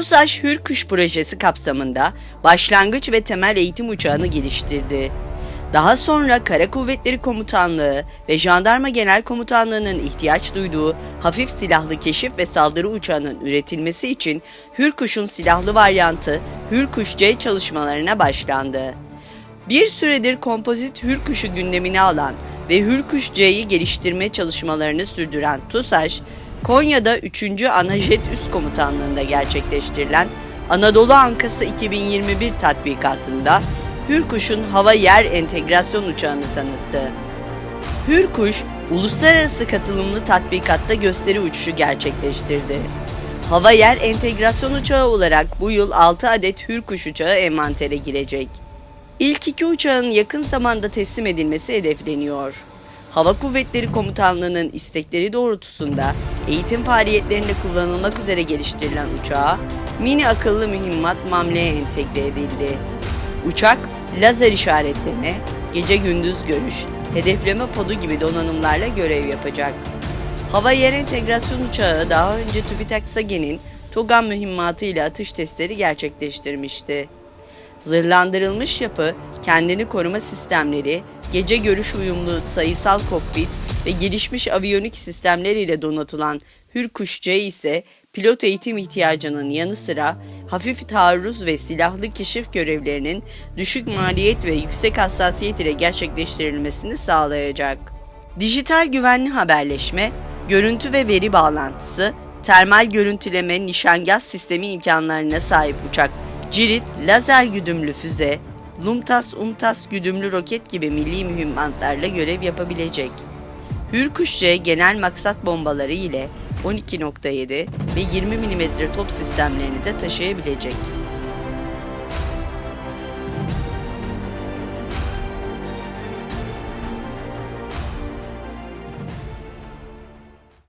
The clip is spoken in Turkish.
TUSAŞ Hürkuş projesi kapsamında başlangıç ve temel eğitim uçağını geliştirdi. Daha sonra Kara Kuvvetleri Komutanlığı ve Jandarma Genel Komutanlığı'nın ihtiyaç duyduğu hafif silahlı keşif ve saldırı uçağının üretilmesi için Hürkuş'un silahlı varyantı Hürkuş C çalışmalarına başlandı. Bir süredir kompozit Hürkuş'u gündemine alan ve Hürkuş C'yi geliştirme çalışmalarını sürdüren TUSAŞ, Konya'da 3. Anajet Üst Komutanlığı'nda gerçekleştirilen Anadolu Ankası 2021 tatbikatında Hürkuş'un hava yer entegrasyon uçağını tanıttı. Hürkuş, uluslararası katılımlı tatbikatta gösteri uçuşu gerçekleştirdi. Hava yer entegrasyon uçağı olarak bu yıl 6 adet Hürkuş uçağı envantere girecek. İlk iki uçağın yakın zamanda teslim edilmesi hedefleniyor. Hava Kuvvetleri Komutanlığı'nın istekleri doğrultusunda eğitim faaliyetlerinde kullanılmak üzere geliştirilen uçağa mini akıllı mühimmat mamleye entegre edildi. Uçak, lazer işaretleme, gece gündüz görüş, hedefleme podu gibi donanımlarla görev yapacak. Hava yer entegrasyon uçağı daha önce TÜBİTAK SAGE'nin TOGAN mühimmatı ile atış testleri gerçekleştirmişti. Zırhlandırılmış yapı, kendini koruma sistemleri, gece görüş uyumlu sayısal kokpit ve gelişmiş aviyonik sistemleriyle donatılan Hürkuş C ise pilot eğitim ihtiyacının yanı sıra hafif taarruz ve silahlı keşif görevlerinin düşük maliyet ve yüksek hassasiyet ile gerçekleştirilmesini sağlayacak. Dijital güvenli haberleşme, görüntü ve veri bağlantısı, termal görüntüleme nişangah sistemi imkanlarına sahip uçak Cirit, lazer güdümlü füze, Lumtas Umtas güdümlü roket gibi milli mühimmatlarla görev yapabilecek. Hürkuş C genel maksat bombaları ile 12.7 ve 20 mm top sistemlerini de taşıyabilecek.